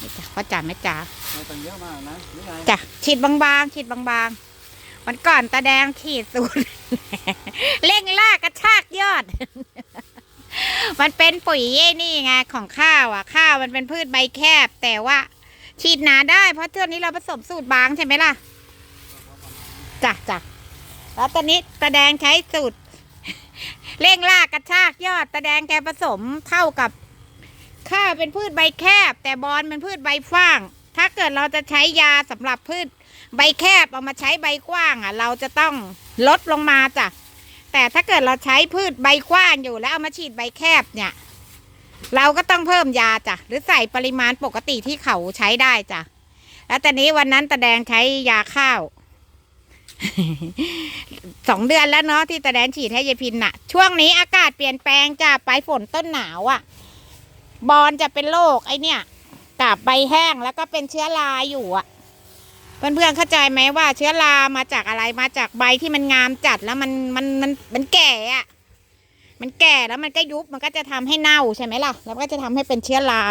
นี่จ้ะพ่อจ๋าแม่จ๋าไม่ต้องเยอะมากนะนี่ไงจ้ะฉีดบางๆฉีดบางๆวันก่อนตาแดงฉีดสูตรเร่งลากกระชากยอด มันเป็นปุ๋ยไอ้นี่ไงของข้าวอะ ข้าวมันเป็นพืชใบแคบ แต่ว่า ฉีดหนาได้ เพราะเทื่อนี้เราผสมสูตรบางใช่ไหมล่ะจ้ะจ้ะแล้วตอนนี้ตาแดงใช้สูตรเร่งลากกระชากยอดตาแดงแกผสมเท่ากับ ข้าวเป็นพืชใบแคบ แต่บอลเป็นพืชใบฟ้าง ถ้าเกิดเราจะใช้ยาสำหรับพืชใบแคบเอามาใช้ใบกว้างอะ เราจะต้องลดลงมาจ้ะแต่ถ้าเกิดเราใช้พืชใบกว้างอยู่แล้วเอามาฉีดใบแคบเนี่ย เราก็ต้องเพิ่มยาจ้ะหรือใส่ปริมาณปกติที่เขาใช้ได้จ้ะแล้วตอนนี้วันนั้นตาแดงใช้ยาข้าวสองเดือนแล้วเนาะที่ตาแดงฉีดให้ยายพินน่ะ ช่วงนี้อากาศเปลี่ยนแปลงจ้ะไปฝนต้นหนาวอะ บอลจะเป็นโรคไอเนี่ยกับใบแห้งแล้วก็เป็นเชื้อราอยู่อะ เพื่อนๆเข้าใจไหมว่าเชื้อรามาจากอะไรมาจากใบที่มันงามจัดแล้วมันมันมันมันแก่อะ มันแก่แล้วมันก็ยุบมันก็จะทำให้เน่าใช่ไหมล่ะ แล้วก็จะทำให้เป็นเชื้อรา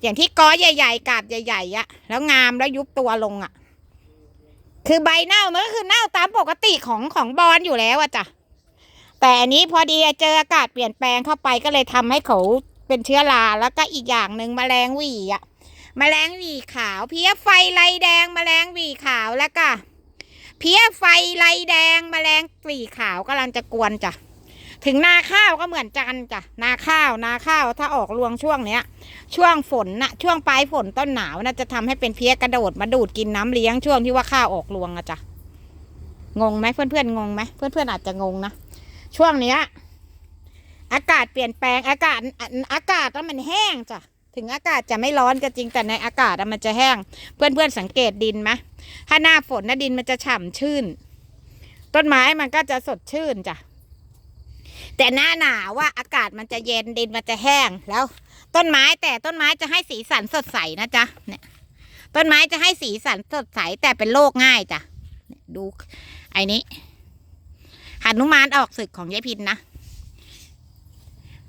อย่างที่ก้อใหญ่ ๆกาบใหญ่ๆอะ แล้วงามแล้วยุบตัวลงอะ คือใบเน่ามันก็คือเน่าตามปกติของของบอลอยู่แล้วอะจ้ะแต่อันนี้พอดีเจออากาศเปลี่ยนแปลงเข้าไปก็เลยทำให้เขา เป็นเชื้อราแล้วก็อีกอย่างหนึ่งแมลงหวีอะแมลงหวีขาว เพี้ยไฟลายแดงแมลงหวีขาวแล้วก็เพี้ยไฟลายแดงแมลงหวีขาวกำลังจะกวนจ้ะถึงนาข้าวก็เหมือนกันจ้ะนาข้าวนาข้าวถ้าออกรวงช่วงเนี้ย ช่วงฝนนะช่วงปลายฝนต้นหนาวน่ะจะทำให้เป็นเพี้ยกระโดดมาดูดกินน้ำเลี้ยงช่วงที่ว่าข้าวออกรวงอะจ้ะงงไหมเพื่อนๆงงไหมเพื่อนๆอาจจะงงนะช่วงเนี้ย อากาศเปลี่ยนแปลงอากาศอากาศแล้วมันแห้งจ้ะถึงอากาศจะไม่ร้อนก็จริงแต่ในอากาศมันจะแห้ง เพื่อนๆสังเกตดินไหมถ้าหน้าฝนนะดินมันจะฉ่ำชื่น ต้นไม้มันก็จะสดชื่นจ้ะแต่หน้าหนาวว่าอากาศมันจะเย็นดินมันจะแห้งแล้ว ต้นไม้แต่ต้นไม้จะให้สีสันสดใสนะจ๊ะเนี่ย ต้นไม้จะให้สีสันสดใสแต่เป็นโรคง่ายจ้ะดูไอ้นี้หนุมานออกศึกของยายพินนะ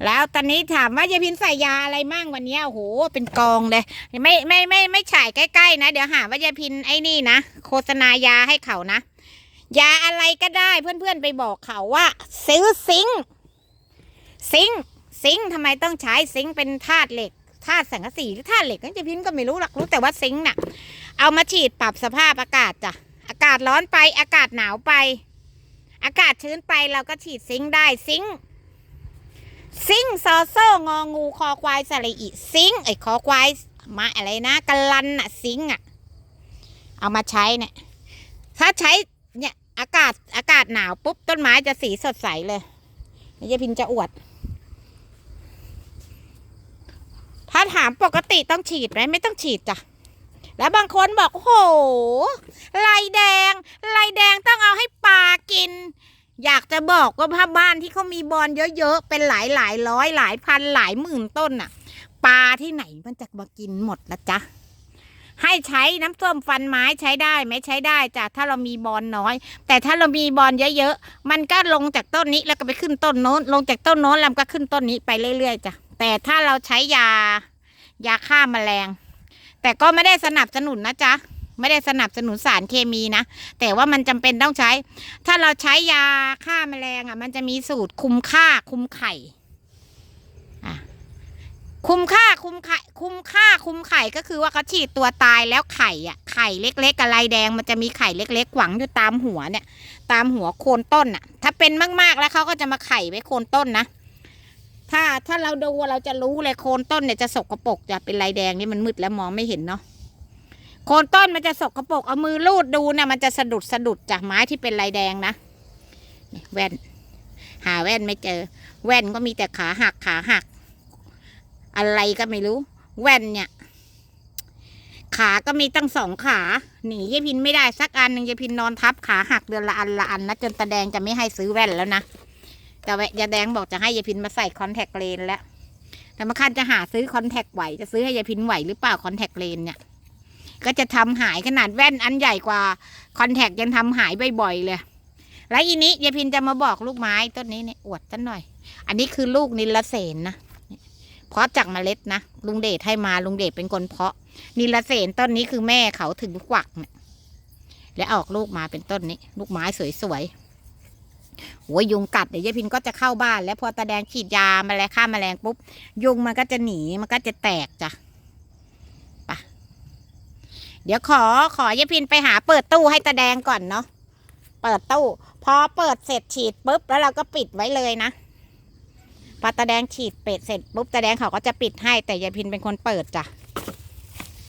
แล้วตอนนี้ถามว่ายายพินใส่ยาอะไรมั่งวันนี้โอ้โหเป็นกองเลย ไม่ไม่ไม่ไม่ฉายใกล้ๆนะ เดี๋ยวหาว่ายายพินไอ้นี่นะโฆษณายาให้เขานะ ยาอะไรก็ได้เพื่อนๆไปบอกเขาว่า ซื้อซิงซิงซิงทำไมต้องใช้ซิงเป็นธาตุเหล็กธาตุสังกะสีหรือธาตุเหล็กนั่นยายพินก็ไม่รู้หรอกรู้แต่ว่าซิงค์น่ะ เอามาฉีดปรับสภาพอากาศจ้ะอากาศร้อนไปอากาศหนาวไป อากาศชื้นไปเราก็ฉีดซิงได้ซิง งซอโซ่งองูคอควายสระอีซิงไอ้คอควายมาอะไรนะกัลลันอะซิงอะเอามาใช้เนี่ย ถ้าใช้เนี่ยอากาศอากาศหนาวปุ๊บต้นไม้จะสีสดใสเลยเดี๋ยวยายพินจะอวด ถ้าถามปกติต้องฉีดไหมไม่ต้องฉีดจ้ะแล้วบางคนบอกโอ้โหลายแดงลายแดงต้องเอาให้ปลากิน อยากจะบอกว่าพ่อบ้านที่เขามีบอลเยอะๆ เป็นหลายหลายร้อยหลายพันหลายหมื่นต้นน่ะ ปลาที่ไหนมันจะมากินหมดละจ๊ะ ให้ใช้น้ำส้มฟันไม้ใช้ได้ไหมใช้ได้จ้ะถ้าเรามีบอลน้อย แต่ถ้าเรามีบอลเยอะๆ มันก็ลงจากต้นนี้แล้วก็ไปขึ้นต้นโน้น ลงจากต้นโน้นแล้วก็ขึ้นต้นนี้ไปเรื่อยๆจ้ะแต่ถ้าเราใช้ยา ยาฆ่าแมลง แต่ก็ไม่ได้สนับสนุนนะจ๊ะ ไม่ได้สนับสนุนสารเคมีนะ แต่ว่ามันจำเป็นต้องใช้ ถ้าเราใช้ยาฆ่าแมลงอะ มันจะมีสูตรคุมค่าคุมไข่อะคุมค่าคุมไข่คุมค่าคุมไข่ก็คือว่าเขาฉีดตัวตายแล้วไข่อะไข่เล็กๆกับลายแดงมันจะมีไข่เล็กๆหวังอยู่ตามหัวเนี่ย ตามหัวโคนต้นอะ ถ้าเป็นมากๆแล้วเขาก็จะมาไข่ไว้โคนต้นนะถ้าถ้าเราดูเราจะรู้เลยโคนต้นเนี่ยจะสกปรกจะเป็นลายแดงนี่มันมืดแล้วมองไม่เห็นเนาะ โคนต้นมันจะสกรปรกเอามือลูดดูเนี่ยมันจะสะดุดสะดุดจากไม้ที่เป็นลายแดงนะนี่แว่น หาแว่นไม่เจอ แว่นก็มีแต่ขาหักขาหัก อะไรก็ไม่รู้ แว่นเนี่ย ขาก็มีตั้งสองขา หนียายพินไม่ได้สักอันหนึ่งยายพินนอนทับขาหักเดือนละอันละอันนะจนตาแดงจะไม่ให้ซื้อแว่นแล้วนะแต่แว่ยาแดงบอกจะให้ยายพินมาใส่คอนแทคเลนแล้วแต่มาคันจะหาซื้อคอนแทคไหวจะซื้อให้ยายพินไหวหรือเปล่าคอนแทคเลนเนี่ย ก็จะทำหายขนาดแว่นอันใหญ่กว่าคอนแทคยังทำหายบ่อยๆเลยแล้วอีนี้ยายพินจะมาบอกลูกไม้ต้นนี้เนี่ยอวดสันหน่อย อันนี้คือลูกนิลเสนนะเพาะจากเมล็ดนะลุงเดชให้มาลุงเดชเป็นคนเพาะ นิลเสนต้นนี้คือแม่เขาถึงกวักเนี่ยแล้วออกลูกมาเป็นต้นนี้ ลูกไม้สวยๆโอ้ยยุงกัดเดี๋ยวยายพินก็จะเข้าบ้าน แล้วพอตาแดงฉีดยามาแมลงฆ่าแมลงปุ๊บยุงมันก็จะหนีมันก็จะแตกจ้ะ เดี๋ยวขอขอยายพินไปหาเปิดตู้ให้ตาแดงก่อนเนาะเปิดตู้ พอเปิดเสร็จฉีดปุ๊บแล้วเราก็ปิดไว้เลยนะพอตาแดงฉีดเป็ดเสร็จปุ๊บตาแดงเขาก็จะปิดให้แต่ยายพินเป็นคนเปิดจ้ะ